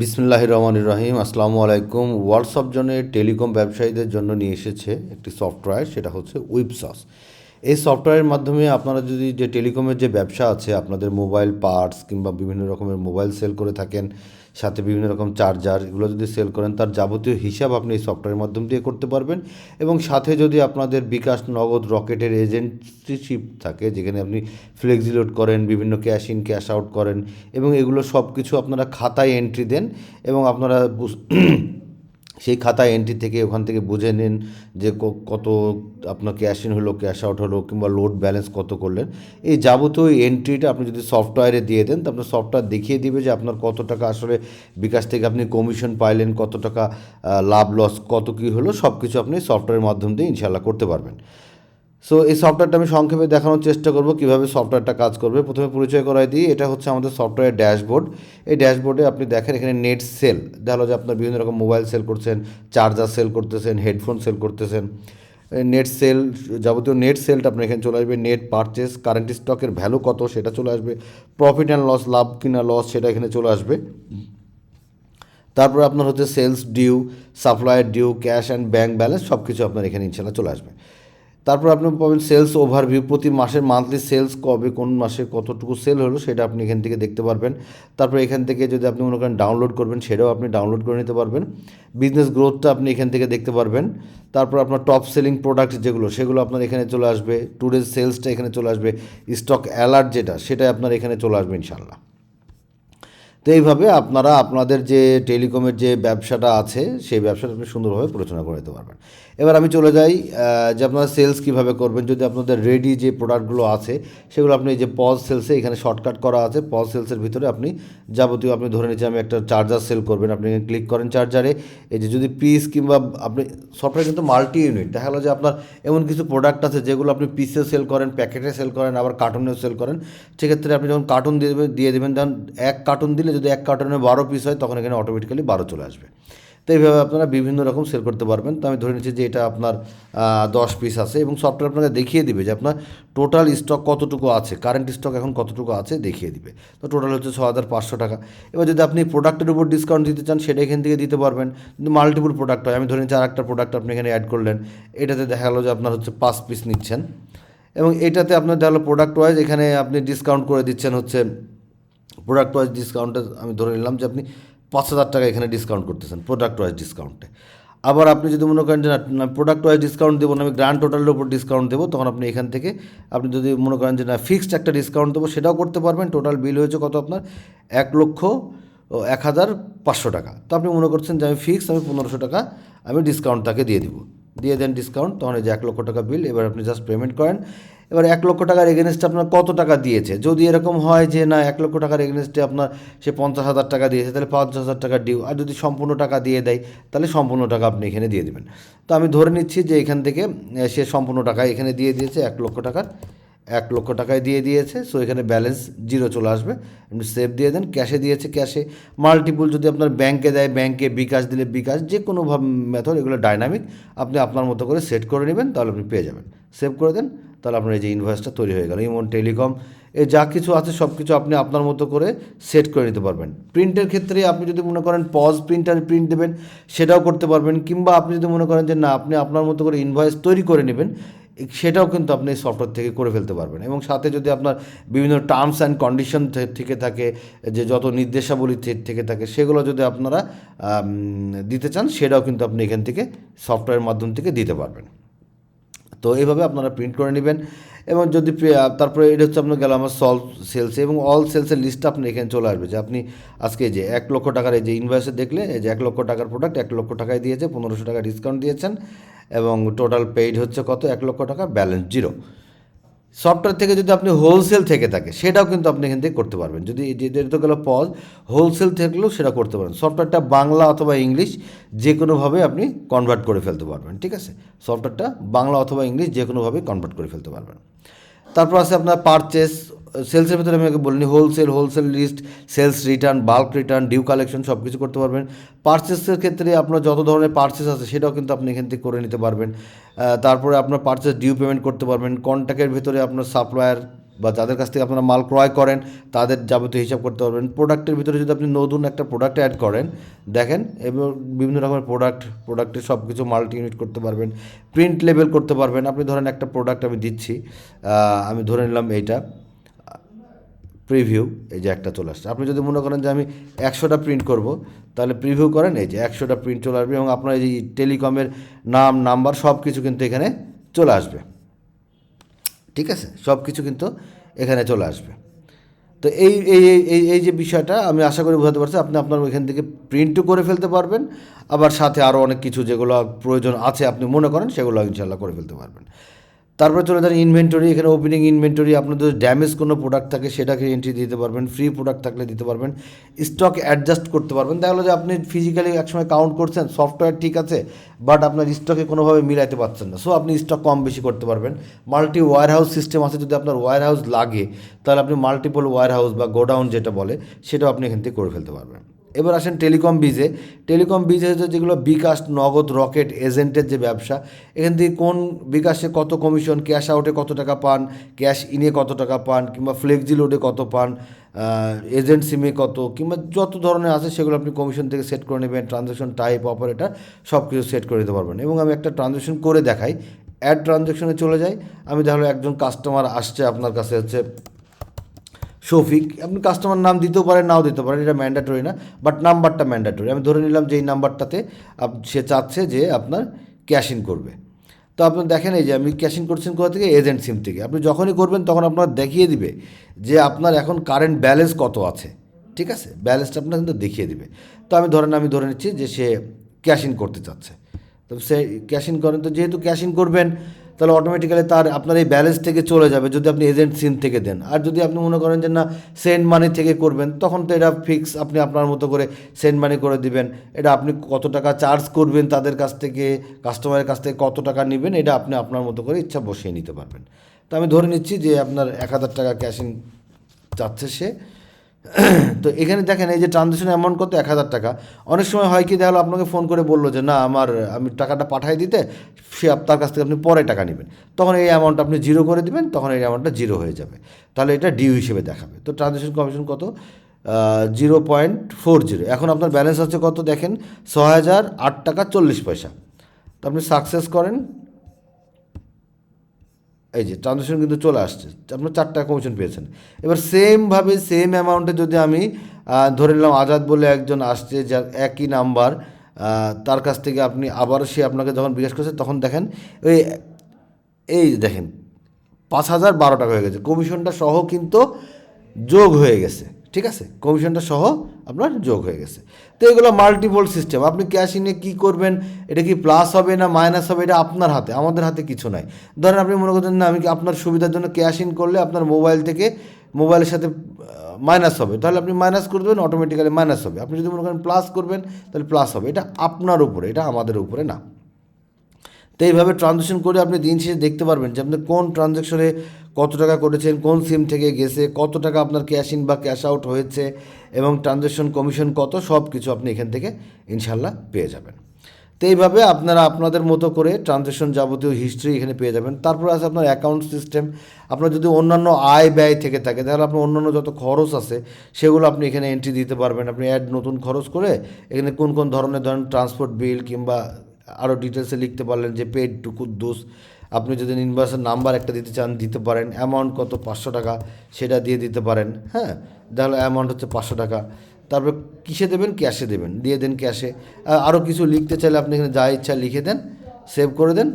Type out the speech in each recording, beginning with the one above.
বিসমিল্লাহ রহমান রহিম। আসসালামু আলাইকুম। হোয়াটসঅ্যাপ জনে টেলিকম ব্যবসায়ীদের জন্য নিয়ে এসেছে একটি সফটওয়্যার, সেটা হচ্ছে উইপসস এই সফটওয়্যারের মাধ্যমে আপনারা যদি যে টেলিকমের যে ব্যবসা আছে, আপনাদের মোবাইল পার্টস কিংবা বিভিন্ন রকমের মোবাইল সেল করে থাকেন সাথে বিভিন্ন রকম চার্জার এগুলো যদি সেল করেন, তার যাবতীয় হিসাব আপনি এই সফটওয়্যারের মাধ্যম দিয়ে করতে পারবেন। এবং সাথে যদি আপনাদের বিকাশ নগদ রকেটের এজেন্সিশিপ থাকে, যেখানে আপনি ফ্লেক্সিলোড করেন, বিভিন্ন ক্যাশ ইন ক্যাশ আউট করেন, এবং এগুলো সব কিছু আপনারা খাতায় এন্ট্রি দেন, এবং আপনারা সেই খাতা এন্ট্রি থেকে ওখান থেকে বুঝে নিন যে কত আপনার ক্যাশ ইন হলো ক্যাশ আউট হলো, কিংবা লোড ব্যালেন্স কত করলেন। এই যাবতীয় এন্ট্রিটা আপনি যদি সফটওয়্যারে দিয়ে দেন, তো আপনার সফটওয়্যার দেখিয়ে দিবে যে আপনার কত টাকা আসলে বিকাশ থেকে আপনি কমিশন পাইলেন, কত টাকা লাভ লস কত কী হলো সব কিছু আপনি সফটওয়্যারের মাধ্যম দিয়ে ইনশাল্লাহ করতে পারবেন। সো এই সফটওয়্যারটা আমি সংক্ষেপে দেখানোর চেষ্টা করব কীভাবে সফটওয়্যারটা কাজ করবে। প্রথমে পরিচয় করাই দিই, এটা হচ্ছে আমাদের সফটওয়্যার ড্যাশবোর্ড এই ড্যাশবোর্ডে আপনি দেখেন এখানে নেট সেল দেখা হলো যে আপনার বিভিন্ন রকম মোবাইল সেল করছেন চার্জার সেল করতেছেন হেডফোন সেল করতেছেন। নেট সেল যাবতীয় নেট সেলটা আপনার এখানে চলে আসবে নেট পারচেস কারেন্ট স্টকের ভ্যালু কত সেটা চলে আসবে প্রফিট অ্যান্ড লস লাভ কিনা লস সেটা এখানে চলে আসবে। তারপর আপনার হচ্ছে sales due supplier due cash and bank balance সব কিছু আপনার এখানে ইনশাল্লাহ চলে আসবে। তারপর আপনি পাবেন সেলস ওভারভিউ প্রতি মাসের মান্থলি সেলস কবে, কোন মাসে কতটুকু সেল হলো সেটা আপনি এখান থেকে দেখতে পারবেন। তারপর এখান থেকে যদি আপনি মনে করেন ডাউনলোড করবেন, সেটাও আপনি ডাউনলোড করে নিতে পারবেন। বিজনেস গ্রোথটা আপনি এখান থেকে দেখতে পারবেন। তারপর আপনার টপ সেলিং প্রোডাক্ট যেগুলো, সেগুলো আপনার এখানে চলে আসবে। টুডেজ সেলসটা এখানে চলে আসবে। স্টক অ্যালার্ট যেটা সেটা আপনার এখানে চলে আসবে ইনশাল্লাহ তো এইভাবে আপনারা আপনাদের যে টেলিকমের যে ব্যবসাটা আছে, সেই ব্যবসাটা আপনি সুন্দরভাবে পরিচালনা করে নিতে পারবেন। এবার আমি চলে যাই যে আপনারা সেলস কীভাবে করবেন। যদি আপনাদের রেডি যে প্রোডাক্টগুলো আছে, সেগুলো আপনি এই যে পজ সেলসে এখানে শর্টকাট করা আছে পজ সেলসের ভিতরে আপনি যাবতীয় আপনি ধরে নিচ্ছেন আমি একটা চার্জার সেল করবেন। আপনি ক্লিক করেন চার্জারে এই যে যদি পিস কিংবা আপনি সফটওয়্যার কিন্তু মাল্টি ইউনিট দেখা গেলো যে আপনার এমন কিছু প্রোডাক্ট আছে, যেগুলো আপনি পিসে সেল করেন প্যাকেটে সেল করেন, আবার কার্টুনেও সেল করেন। সেক্ষেত্রে আপনি যখন কার্টুন দিয়ে দেবেন দিয়ে দেবেন তখন এক কার্টুন দিলে যদি এক কার্টুনে বারো পিস হয়, তখন এখানে অটোমেটিক্যালি বারো চলে আসবে। তো এইভাবে আপনারা বিভিন্ন রকম সেল করতে পারবেন। তো আমি ধরে নিচ্ছি যে এটা আপনার দশ পিস আছে এবং সফটওয়্যার আপনাকে দেখিয়ে দিবে যে আপনার টোটাল স্টক কতটুকু আছে কারেন্ট স্টক এখন কতটুকু আছে দেখিয়ে দিবে। তো টোটাল হচ্ছে ছ হাজার পাঁচশো টাকা। এবার যদি আপনি প্রোডাক্টের উপর ডিসকাউন্ট দিতে চান, সেটা এখান থেকে দিতে পারবেন। কিন্তু মাল্টিপল প্রোডাক্ট হয়। আমি ধরে নিচ্ছি আর একটা প্রোডাক্ট আপনি এখানে অ্যাড করলেন। এটাতে দেখা গেলো যে আপনার হচ্ছে পাঁচ পিস নিচ্ছেন। এবং এটাতে আপনার দেখা গেলো প্রোডাক্ট ওয়াইজ এখানে আপনি ডিসকাউন্ট করে দিচ্ছেন হচ্ছে প্রোডাক্ট ওয়াইজ ডিসকাউন্টে আমি ধরে নিলাম যে আপনি পাঁচ হাজার টাকা এখানে ডিসকাউন্ট করতেছেন প্রোডাক্ট ওয়াইজ ডিসকাউন্টে আবার আপনি যদি মনে করেন যে না প্রোডাক্ট ওয়াইজ ডিসকাউন্ট দেবো না, আমি গ্র্যান্ড টোটালের উপর ডিসকাউন্ট দেবো, তখন আপনি এখান থেকে আপনি যদি মনে করেন যে না ফিক্সড একটা ডিসকাউন্ট দেবো, সেটাও করতে পারবেন। টোটাল বিল হয়েছে কত আপনার? এক লক্ষ এক হাজার পাঁচশো টাকা। তো আপনি মনে করছেন যে আমি ফিক্স আমি পনেরোশো টাকা, আমি ডিসকাউন্ট তাকে দিয়ে দিব। দিয়ে দেন ডিসকাউন্ট তখন এই যে এক লক্ষ টাকা বিল এবার আপনি জাস্ট পেমেন্ট করেন। এবার এক লক্ষ টাকার এগেনস্টে আপনার কত টাকা দিয়েছে? যদি এরকম হয় যে না, এক লক্ষ টাকার এগেনস্টে আপনার সে পঞ্চাশ হাজার টাকা দিয়েছে, তাহলে পঞ্চাশ হাজার টাকা ডিউ আর যদি সম্পূর্ণ টাকা দিয়ে দেয়, তাহলে সম্পূর্ণ টাকা আপনি এখানে দিয়ে দেবেন। তো আমি ধরে নিচ্ছি যে এখান থেকে সে সম্পূর্ণ টাকা এখানে দিয়ে দিয়েছে, এক লক্ষ টাকার, এক লক্ষ টাকায় দিয়ে দিয়েছে। সো এখানে ব্যালেন্স জিরো চলে আসবে। আপনি সেভ দিয়ে দেন ক্যাশে দিয়েছে ক্যাশে মাল্টিপুল যদি আপনার ব্যাংকে দেয় ব্যাংকে বিকাশ দিলে বিকাশ, যে কোনো মেথড এগুলো ডাইনামিক আপনি আপনার মতো করে সেট করে নেবেন, তাহলে আপনি পেয়ে যাবেন। সেভ করে দেন তাহলে আপনার এই যে ইনভয়েসটা তৈরি হয়ে গেল। ইমন টেলিকম এ যা কিছু আছে সব কিছু আপনি আপনার মতো করে সেট করে নিতে পারবেন। প্রিন্টের ক্ষেত্রে আপনি যদি মনে করেন পজ প্রিন্টার প্রিন্ট দেবেন, সেটাও করতে পারবেন। কিংবা আপনি যদি মনে করেন যে না, আপনি আপনার মতো করে ইনভয়েস তৈরি করে নেবেন সেটাও কিন্তু আপনি সফটওয়্যার থেকে করে ফেলতে পারবেন। এবং সাথে যদি আপনার বিভিন্ন টার্মস অ্যান্ড কন্ডিশন থেকে থাকে, যে যত নির্দেশাবলী থেকে থাকে, সেগুলো যদি আপনারা দিতে চান, সেটাও কিন্তু আপনি এখান থেকে সফটওয়্যারের মাধ্যম থেকে দিতে পারবেন। তো এইভাবে আপনারা প্রিন্ট করে নেবেন। এবং যদি তারপরে এটা হচ্ছে আপনার গেল আমার সল সেলস এবং অল সেলসের লিস্টটা আপনি এখানে চলে আসবে যে আপনি আজকে যে এক লক্ষ টাকার এই যে ইনভয়েসে দেখলে, এই যে এক লক্ষ টাকার প্রোডাক্ট এক লক্ষ টাকায় দিয়েছে, পনেরোশো টাকা ডিসকাউন্ট দিয়েছেন এবং টোটাল পেইড হচ্ছে কত? এক লক্ষ টাকা ব্যালেন্স জিরো সফটওয়্যার থেকে যদি আপনি হোলসেল থেকে থাকে, সেটাও কিন্তু আপনি এখান থেকে করতে পারবেন। যদি যেটা গেল পজ হোলসেল থাকলেও সেটা করতে পারেন। সফটওয়্যারটা বাংলা অথবা ইংলিশ যে কোনোভাবে আপনি কনভার্ট করে ফেলতে পারবেন, ঠিক আছে? সফটওয়্যারটা বাংলা অথবা ইংলিশ যে কোনোভাবে কনভার্ট করে ফেলতে পারবেন। তারপর আছে আপনার পারচেস সেলসের ভিতরে আমি আগে বলিনি wholesale wholesale list sales return bulk return due collection সব কিছু করতে পারবেন। পারচেসের ক্ষেত্রে আপনার যত ধরনের পারচেস আছে, সেটাও কিন্তু আপনি এখান থেকে করে নিতে পারবেন। তারপরে আপনার পারচেস ডিউ পেমেন্ট করতে পারবেন। কন্ট্যাক্টের ভিতরে আপনার সাপ্লায়ার বা যাদের কাছ থেকে আপনারা মাল ক্রয় করেন, তাদের যাবতীয় হিসাব করতে পারবেন। প্রোডাক্টের ভিতরে যদি আপনি নতুন একটা প্রোডাক্ট অ্যাড করেন, দেখেন, এবং বিভিন্ন রকমের প্রোডাক্ট প্রোডাক্টের সব কিছু মাল্টি ইউনিট করতে পারবেন। প্রিন্ট লেবেল করতে পারবেন। আপনি ধরেন একটা প্রোডাক্ট আমি দিচ্ছি আমি ধরে নিলাম এইটা। প্রিভিউ এই যে একটা চলে আসছে। আপনি যদি মনে করেন যে আমি একশোটা প্রিন্ট করব, তাহলে প্রিভিউ করেন, এই যে একশোটা প্রিন্ট চলে আসবে এবং আপনার এই টেলিকমের নাম নাম্বার সব কিছু কিন্তু এখানে চলে আসবে। ঠিক আছে? সব কিছু কিন্তু এখানে চলে আসবে। তো এই এই, এই- এই যে বিষয়টা আমি আশা করি বোঝাতে পারছি, আপনি আপনার ওইখান থেকে প্রিন্টও করে ফেলতে পারবেন। আবার সাথে আরও অনেক কিছু যেগুলো প্রয়োজন আছে, আপনি মনে করেন, সেগুলো ইনশাল্লাহ করে ফেলতে পারবেন। তারপরে চলে যান ইনভেন্টরি এখানে ওপেনিং ইনভেন্টরি আপনাদের ড্যামেজ কোনো প্রোডাক্ট থাকে সেটাকে এন্ট্রি দিতে পারবেন ফ্রি প্রোডাক্ট থাকলে দিতে পারবেন স্টক অ্যাডজাস্ট করতে পারবেন। দেখা গেলো যে আপনি ফিজিক্যালি একসময় কাউন্ট করছেন সফটওয়্যার ঠিক আছে বাট আপনার স্টকে কোনোভাবে মিলাইতে পারছেন না। সো আপনি স্টক কম বেশি করতে পারবেন। মাল্টি ওয়ার হাউস সিস্টেম আছে, যদি আপনার ওয়ার হাউস লাগে, তাহলে আপনি মাল্টিপল ওয়ার হাউস বা গোডাউন যেটা বলে, সেটাও আপনি এখান থেকে করে ফেলতে পারবেন। এবার আসেন টেলিকম বিজে। টেলিকম বিজে হচ্ছে যেগুলো বিকাশ, নগদ, রকেট, এজেন্টের যে ব্যবসা, এখান থেকে কোন বিকাশে কত কমিশন, ক্যাশ আউটে কত টাকা পান, ক্যাশ ইনে কত টাকা পান, কিংবা ফ্লেক্সি লোডে কত পান এজেন্ট সিমে কত, কিংবা যত ধরনের আছে সেগুলো আপনি কমিশন থেকে সেট করে নেবেন, ট্রানজ্যাকশন টাইপ, অপারেটার সব কিছু সেট করে দিতে পারবেন। এবং আমি একটা ট্রানজ্যাকশন করে দেখাই। অ্যাড ট্রানজ্যাকশনে চলে যাই। আমি তাহলে একজন কাস্টমার আসছে আপনার কাছে হচ্ছে শফিক, আপনি কাস্টমার নাম দিতেও পারেন, নাও দিতে পারেন, এটা ম্যান্ডাটরি না বাট নাম্বারটা ম্যান্ডাটরি আমি ধরে নিলাম যে এই নাম্বারটাতে সে চাচ্ছে যে আপনার ক্যাশ ইন করবে। তো আপনি দেখেন এই যে আমি ক্যাশ ইন করছেন কোথা থেকে? এজেন্ট সিম থেকে। আপনি যখনই করবেন তখন আপনার দেখিয়ে দিবে যে আপনার এখন কারেন্ট ব্যালেন্স কত আছে। ঠিক আছে? ব্যালেন্সটা আপনার কিন্তু দেখিয়ে দিবে। তো আমি ধরেন, আমি ধরে নিচ্ছি যে সে ক্যাশ ইন করতে চাচ্ছে। তো সে ক্যাশ ইন করেন, তো যেহেতু ক্যাশ ইন করবেন তাহলে অটোমেটিক্যালি তার, আপনার এই ব্যালেন্স থেকে চলে যাবে যদি আপনি এজেন্ট সিম থেকে দেন। আর যদি আপনি মনে করেন যে না সেন্ড মানি থেকে করবেন, তখন তো এটা ফিক্স আপনি আপনার মতো করে সেন্ড মানি করে দিবেন। এটা আপনি কত টাকা চার্জ করবেন তাদের কাছ থেকে কাস্টমারের কাছ থেকে, কত টাকা নেবেন, এটা আপনি আপনার মতো করে ইচ্ছা বসিয়ে নিতে পারবেন। তো আমি ধরে নিচ্ছি যে আপনার এক হাজার টাকা ক্যাশ ইন চাচ্ছে সে। তো এখানে দেখেন, এই যে ট্রানজেকশন অ্যামাউন্ট কত? এক হাজার টাকা। অনেক সময় হয় কি, দেখা আপনাকে ফোন করে বলল যে, না, আমার, আমি টাকাটা পাঠাই দিতে, সে আপনার কাছ থেকে আপনি পরে টাকা নেবেন। তখন এই অ্যামাউন্ট আপনি জিরো করে দিবেন, তখন এই অ্যামাউন্টটা জিরো হয়ে যাবে। তাহলে এটা ডিউ হিসেবে দেখাবে। তো ট্রানজেকশন কমিশন কত? জিরো পয়েন্ট ফোর জিরো এখন আপনার ব্যালেন্স আছে কত দেখেন? ছ হাজার আট টাকা চল্লিশ পয়সা। তো আপনি সাকসেস করেন এই যে ট্রানজেকশন কিন্তু চলে আসছে আপনার চার টাকা কমিশন পেয়েছেন। এবার সেমভাবে সেম অ্যামাউন্টে যদি আমি ধরে নিলাম আজাদ বলে একজন আসছে যার একই নাম্বার তার কাছ থেকে আপনি আবার সে আপনাকে যখন জিজ্ঞেস করছে, তখন দেখেন ওই এই দেখেন, পাঁচ হাজার বারো টাকা হয়ে গেছে। কমিশনটা সহ কিন্তু যোগ হয়ে গেছে। ঠিক আছে? কমিশনটা সহ আপনার যোগ হয়ে গেছে। তো এগুলো মাল্টিপল সিস্টেম আপনি ক্যাশ ইনে কী করবেন? এটা কি প্লাস হবে না মাইনাস হবে? এটা আপনার হাতে, আমাদের হাতে কিছু নাই। ধরেন আপনি মনে করছেন, না, আমি কি আপনার সুবিধার জন্য ক্যাশ ইন করলে আপনার মোবাইল থেকে মোবাইলের সাথে মাইনাস হবে? তাহলে আপনি মাইনাস করে দেবেন অটোমেটিক্যালি মাইনাস হবে। আপনি যদি মনে করেন প্লাস করবেন, তাহলে প্লাস হবে। এটা আপনার উপরে, এটা আমাদের উপরে না। তো এইভাবে ট্রানজ্যাকশন করে আপনি দিন শেষে দেখতে পারবেন যে আপনি কোন ট্রানজ্যাকশনে কত টাকা করেছেন, কোন সিম থেকে গেছে, কত টাকা আপনার ক্যাশ ইন বা ক্যাশ আউট হয়েছে এবং ট্রানজ্যাকশন কমিশন কত, সব কিছু আপনি এখান থেকে ইনশাল্লাহ পেয়ে যাবেন। তো এইভাবে আপনারা আপনাদের মতো করে ট্রানজ্যাকশন যাবতীয় হিস্ট্রি এখানে পেয়ে যাবেন। তারপরে আছে আপনার অ্যাকাউন্ট সিস্টেম। আপনার যদি অন্যান্য আয় ব্যয় থেকে থাকে, তাহলে আপনার অন্যান্য যত খরচ আছে, সেগুলো আপনি এখানে এন্ট্রি দিতে পারবেন। আপনি অ্যাড নতুন খরচ করে এখানে কোন কোন ধরনের, ধরেন ট্রান্সপোর্ট বিল কিংবা আরও ডিটেলসে লিখতে পারলেন যে পেড টু কুদ্দুস আপনি যদি ইনভয়েসের নাম্বার একটা দিতে চান, দিতে পারেন। অ্যামাউন্ট কত? পাঁচশো টাকা। সেটা দিয়ে দিতে পারেন। হ্যাঁ? তাহলে অ্যামাউন্ট হচ্ছে পাঁচশো টাকা। তারপর কিসে দেবেন? ক্যাশে দেবেন। দিয়ে দেন ক্যাশে। আরও কিছু লিখতে চাইলে আপনি এখানে যা ইচ্ছা লিখে দেন। সেভ করে দেন।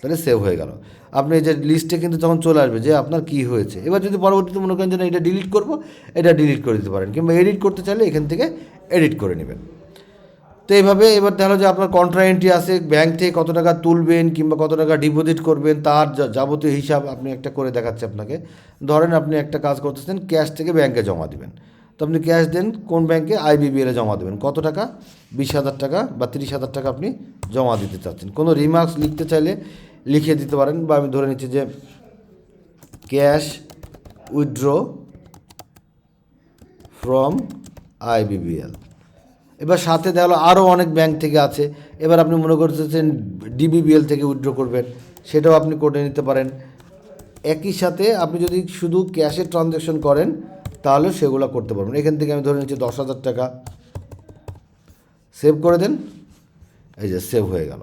তাহলে সেভ হয়ে গেল। আপনি এই যে লিস্টে কিন্তু তখন চলে আসবে যে আপনার কী হয়েছে। এবার যদি পরবর্তীতে মনে করেন যে এটা ডিলিট করব, এটা ডিলিট করে দিতে পারেন। কিংবা এডিট করতে চাইলে এখান থেকে এডিট করে নেবেন। তো এইভাবে এবার দেখা যে আপনার কন্ট্রা এন্ট্রি আছে ব্যাংক থেকে কত টাকা তুলবেন কিংবা কত টাকা ডিপোজিট করবেন, তার যাবতীয় হিসাব আপনি একটা করে দেখাচ্ছে আপনাকে। ধরেন আপনি একটা কাজ করতেছেন ক্যাশ থেকে ব্যাংকে জমা দিবেন। তো আপনি ক্যাশ দেন, কোন ব্যাংকে আইবিবিএলে জমা দেবেন। কত টাকা? বিশ হাজার টাকা বা তিরিশ হাজার টাকা আপনি জমা দিতে চাচ্ছেন। কোনো রিমার্কস লিখতে চাইলে লিখে দিতে পারেন বা আমি ধরে নিচ্ছি যে ক্যাশ উইথড্র ফ্রম আইবিবিএল এবার সাথে দেখা গেলো আরও অনেক ব্যাংক থেকে আছে। এবার আপনি মনে করতেছেন ডিবিবিএল থেকে উইথড্র করবেন, সেটাও আপনি করে নিতে পারেন। একই সাথে আপনি যদি শুধু ক্যাশে ট্রানজ্যাকশন করেন, তাহলে সেগুলো করতে পারবেন। এখান থেকে আমি ধরে নিচ্ছি দশ হাজার টাকা। সেভ করে দেন। এই যে সেভ হয়ে গেল।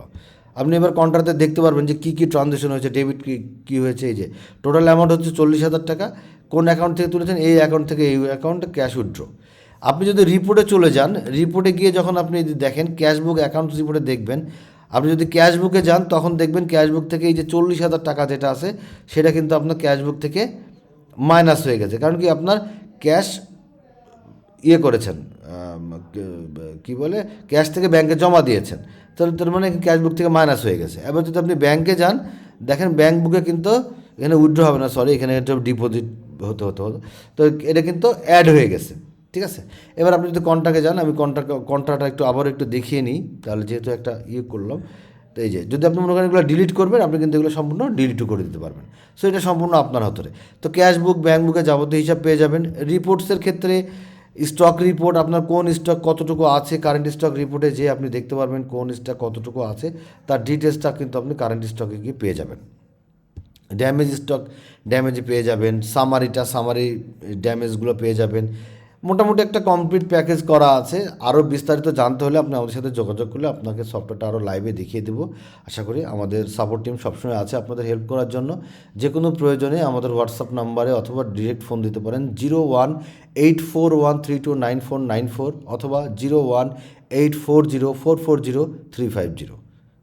আপনি এবার কন্ট্রাক্টে দেখতে পারবেন যে কী কী ট্রানজ্যাকশন হয়েছে ডেবিট কী কী হয়েছে, এই যে টোটাল অ্যামাউন্ট হচ্ছে চল্লিশ হাজার টাকা। কোন অ্যাকাউন্ট থেকে তুলেছেন? এই অ্যাকাউন্ট থেকে এই অ্যাকাউন্টে ক্যাশ উইথড্র আপনি যদি রিপোর্টে চলে যান রিপোর্টে গিয়ে যখন আপনি যদি দেখেন ক্যাশবুক অ্যাকাউন্ট রিপোর্টে দেখবেন, আপনি যদি ক্যাশবুকে যান, তখন দেখবেন ক্যাশবুক থেকে এই যে চল্লিশ হাজার টাকা যেটা আছে, সেটা কিন্তু আপনার ক্যাশবুক থেকে মাইনাস হয়ে গেছে। কারণ কি আপনার ক্যাশ ইয়ে করেছেন কি বলে ক্যাশ থেকে ব্যাংকে জমা দিয়েছেন। তাহলে তার মানে ক্যাশ বুক থেকে মাইনাস হয়ে গেছে। এবার যদি আপনি ব্যাংকে যান, দেখেন ব্যাংক বুকে কিন্তু এখানে উইথড্র হবে না সরি এখানে ডিপোজিট হতে হতে, হতো, তো এটা কিন্তু অ্যাড হয়ে গেছে। ঠিক আছে? এবার আপনি যদি কন্ট্রাক্টে যান, আমি কন্ট্রাক্ট কন্ট্রাক্টটা একটু আবার একটু দেখিয়ে নিই, তাহলে যেহেতু একটা ইয়ে করলাম, তো এই যে, যদি আপনি মনে করেন এগুলো ডিলিট করবেন, আপনি কিন্তু এগুলো সম্পূর্ণ ডিলিটও করে দিতে পারবেন। সো এটা সম্পূর্ণ আপনার হাতে তো ক্যাশ বুক ব্যাঙ্ক বুকে যাবতীয় হিসাব পেয়ে যাবেন। রিপোর্টসের ক্ষেত্রে স্টক রিপোর্ট আপনার কোন স্টক কতটুকু আছে কারেন্ট স্টক রিপোর্টে যে আপনি দেখতে পারবেন কোন স্টক কতটুকু আছে, তার ডিটেলসটা কিন্তু আপনি কারেন্ট স্টকে গিয়ে পেয়ে যাবেন। ড্যামেজ স্টক ড্যামেজ পেয়ে যাবেন। সামারিটা সামারি ড্যামেজগুলো পেয়ে যাবেন। মোটামুটি একটা কমপ্লিট প্যাকেজ করা আছে। আরও বিস্তারিত জানতে হলে আপনি আমাদের সাথে যোগাযোগ করলে আপনাকে সফটওয়্যারটা আরও লাইভে দেখিয়ে দেবো। আশা করি আমাদের সাপোর্ট টিম সবসময় আছে আপনাদের হেল্প করার জন্য। যে কোনো প্রয়োজনে আমাদের হোয়াটসঅ্যাপ নাম্বারে অথবা ডিরেক্ট ফোন দিতে পারেন। Zero one eight four one three two nine four nine four অথবা zero one eight four zero four four zero three five zero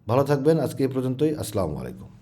ভালো থাকবেন, আজকে এই পর্যন্তই। আসসালামু আলাইকুম।